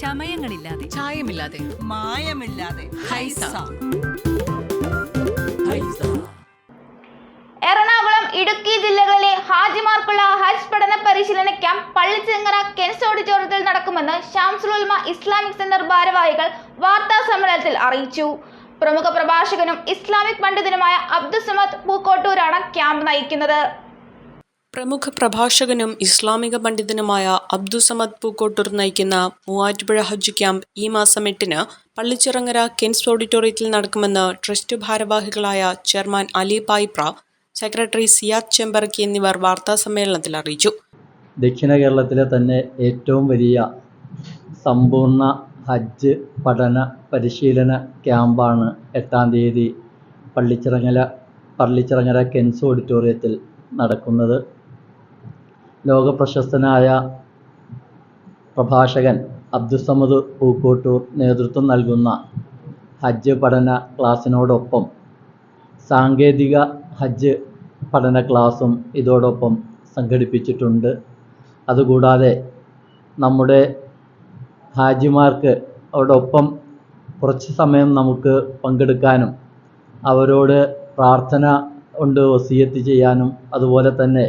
ചമയങ്ങളില്ലാതെ. ചായമില്ലാതെ. മായമില്ലാതെ. ഹൈസ. എറണാകുളം ഇടുക്കി ജില്ലകളിലെ ഹാജിമാർക്കുള്ള ഹജ്ജ് പഠന പരിശീലന ക്യാമ്പ് പള്ളിച്ചിങ്ങറ കെൻസ് ഓഡിറ്റോറിയത്തിൽ നടക്കുമെന്ന് ഷാംസുലുൽമ ഉൽമ ഇസ്ലാമിക് സെന്റർ ഭാരവാഹികൾ വാർത്താ സമ്മേളനത്തിൽ അറിയിച്ചു. പ്രമുഖ പ്രഭാഷകനും ഇസ്ലാമിക് പണ്ഡിതനുമായ അബ്ദുസമദ് പൂക്കോട്ടൂരാണ് ക്യാമ്പ് നയിക്കുന്നത്. പ്രമുഖ പ്രഭാഷകനും ഇസ്ലാമിക പണ്ഡിതനുമായ അബ്ദുസമദ് പൂക്കോട്ടൂർ നയിക്കുന്ന മൂവാറ്റുപുഴ ഹജ്ജ് ക്യാമ്പ് ഈ മാസം എട്ടിന് പള്ളിച്ചിറങ്ങര കെൻസ് ഓഡിറ്റോറിയത്തിൽ നടക്കുമെന്ന് ട്രസ്റ്റ് ഭാരവാഹികളായ ചെയർമാൻ അലി പായിപ്ര സെക്രട്ടറി സിയാദ് ചെമ്പർക്കി എന്നിവർ വാർത്താ സമ്മേളനത്തിൽ അറിയിച്ചു. ദക്ഷിണ കേരളത്തിലെ തന്നെ ഏറ്റവും വലിയ സമ്പൂർണ ഹജ്ജ് പഠന പരിശീലന ക്യാമ്പാണ് എട്ടാം തീയതി പള്ളിച്ചിറങ്ങല പള്ളിച്ചിറങ്ങര കെൻസ് ഓഡിറ്റോറിയത്തിൽ നടക്കുന്നത്. ലോകപ്രശസ്തനായ പ്രഭാഷകൻ അബ്ദുസമദ് പൂക്കോട്ടൂർ നേതൃത്വം നൽകുന്ന ഹജ്ജ് പഠന ക്ലാസ്സിനോടൊപ്പം സാങ്കേതിക ഹജ്ജ് പഠന ക്ലാസ്സും ഇതോടൊപ്പം സംഘടിപ്പിച്ചിട്ടുണ്ട്. അതുകൂടാതെ നമ്മുടെ ഹാജിമാർക്ക് അതോടൊപ്പം കുറച്ച് സമയം നമുക്ക് പങ്കെടുക്കാനും അവരോട് പ്രാർത്ഥന കൊണ്ട് വസീയത്ത് ചെയ്യാനും അതുപോലെ തന്നെ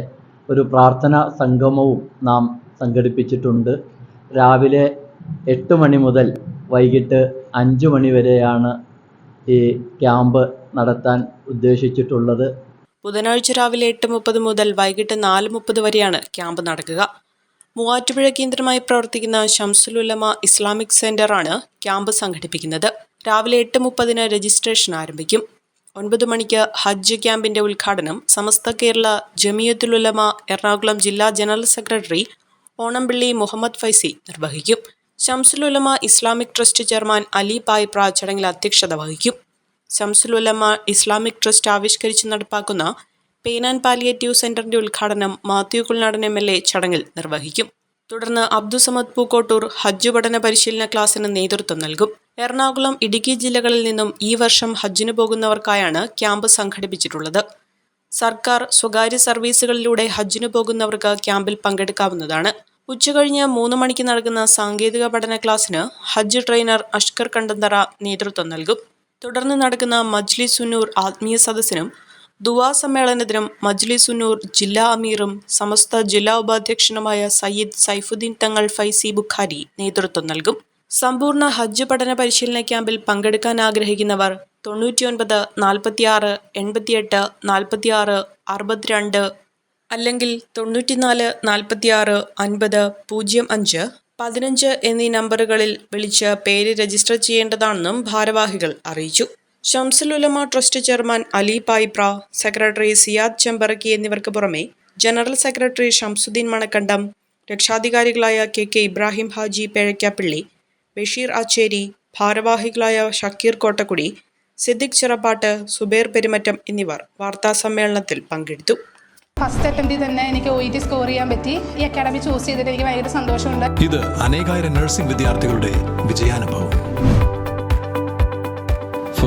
ഒരു പ്രാർത്ഥന സംഗമവും നാം സംഘടിപ്പിച്ചിട്ടുണ്ട്. രാവിലെ എട്ട് മണി മുതൽ വൈകിട്ട് അഞ്ച് മണി വരെയാണ് ഈ ക്യാമ്പ് നടത്താൻ ഉദ്ദേശിച്ചിട്ടുള്ളത്. ബുധനാഴ്ച രാവിലെ എട്ട് മുപ്പത് മുതൽ വൈകിട്ട് നാല് മുപ്പത് വരെയാണ് ക്യാമ്പ് നടക്കുക. മൂവാറ്റുപുഴ കേന്ദ്രമായി പ്രവർത്തിക്കുന്ന ഷംസുലുലമ ഇസ്ലാമിക് സെന്ററാണ് ക്യാമ്പ് സംഘടിപ്പിക്കുന്നത്. രാവിലെ എട്ട് മുപ്പതിന് രജിസ്ട്രേഷൻ ആരംഭിക്കും. ഒൻപത് മണിക്ക് ഹജ്ജ് ക്യാമ്പിന്റെ ഉദ്ഘാടനം സമസ്ത കേരള ജമിയത്തുലുലമ എറണാകുളം ജില്ലാ ജനറൽ സെക്രട്ടറി ഓണംപിള്ളി മുഹമ്മദ് ഫൈസി നിർവഹിക്കും. Shamsul Ulama Islamic trust chairman Ali Paipra ചടങ്ങിൽ അധ്യക്ഷത വഹിക്കും. ശംസുലുലമ ഇസ്ലാമിക് ട്രസ്റ്റ് ആവിഷ്കരിച്ച് നടപ്പാക്കുന്ന പെയിൻ ആൻഡ് പാലിയേറ്റീവ് സെന്ററിന്റെ ഉദ്ഘാടനം മാത്യു കുൽനാടൻ എ ചടങ്ങിൽ നിർവഹിക്കും. തുടർന്ന് അബ്ദുസമദ് പൂക്കോട്ടൂർ ഹജ്ജ് പഠന പരിശീലന ക്ലാസ്സിന് നേതൃത്വം നൽകും. എറണാകുളം ഇടുക്കി ജില്ലകളിൽ നിന്നും ഈ വർഷം ഹജ്ജിന് പോകുന്നവർക്കായാണ് ക്യാമ്പ് സംഘടിപ്പിച്ചിട്ടുള്ളത്. സർക്കാർ സ്വകാര്യ സർവീസുകളിലൂടെ ഹജ്ജിന് പോകുന്നവർക്ക് ക്യാമ്പിൽ പങ്കെടുക്കാവുന്നതാണ്. ഉച്ചകഴിഞ്ഞ് മൂന്ന് മണിക്ക് നടക്കുന്ന സാങ്കേതിക പഠന ക്ലാസ്സിന് ഹജ്ജ് ട്രെയിനർ അഷ്കർ കണ്ടന്തറ നേതൃത്വം നൽകും. തുടർന്ന് നടക്കുന്ന മജ്ലി സുന്നൂർ ആത്മീയ സദസ്സിനും ദുവാ സമ്മേളനത്തിനും മജ്ലിസുന്നൂർ ജില്ലാ അമീറും സമസ്ത ജില്ലാ ഉപാധ്യക്ഷനുമായ സയ്യിദ് സൈഫുദ്ദീൻ തങ്ങൾ ഫൈസി ബുഖാരി നേതൃത്വം നൽകും. സമ്പൂർണ ഹജ്ജ് പഠന പരിശീലന ക്യാമ്പിൽ പങ്കെടുക്കാൻ ആഗ്രഹിക്കുന്നവർ തൊണ്ണൂറ്റിയൊൻപത് നാൽപ്പത്തിയാറ് എൺപത്തിയെട്ട് നാൽപ്പത്തിയാറ് അറുപത്തിരണ്ട് അല്ലെങ്കിൽ തൊണ്ണൂറ്റിനാല് നാൽപ്പത്തിയാറ് അൻപത് പൂജ്യം അഞ്ച് പതിനഞ്ച് എന്നീ നമ്പറുകളിൽ വിളിച്ച് പേര് രജിസ്റ്റർ ചെയ്യേണ്ടതാണെന്നും ഭാരവാഹികൾ അറിയിച്ചു. Shamsul Ulama trust chairman Ali Paipra secretary Siyad Chemparakki എന്നിവർക്ക് പുറമെ ജനറൽ സെക്രട്ടറി ഷംസുദ്ദീൻ മണക്കണ്ടം രക്ഷാധികാരികളായ കെ കെ ഇബ്രാഹിം ഹാജി പേഴയ്ക്കാപ്പിള്ളി ബഷീർ ആച്ചേരി ഭാരവാഹികളായ ഷക്കീർ കോട്ടക്കുടി സിദ്ദിഖ് ചിറപ്പാട്ട് സുബേർ പെരുമറ്റം എന്നിവർ വാർത്താ സമ്മേളനത്തിൽ പങ്കെടുത്തു. ഫസ്റ്റ് അറ്റംപ്റ്റിൽ തന്നെ എനിക്ക് ഒ ടി സ്കോർ ചെയ്യാൻ പറ്റി. ഈ അക്കാഡമി ചൂസ് ചെയ്തിട്ട് എനിക്ക് ഭയങ്കര സന്തോഷമുണ്ട്. ഇത് അനേകായിരം നഴ്സിംഗ് വിദ്യാർത്ഥികളുടെ വിജയാനുഭവം.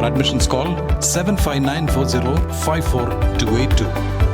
Admissions, call 759 40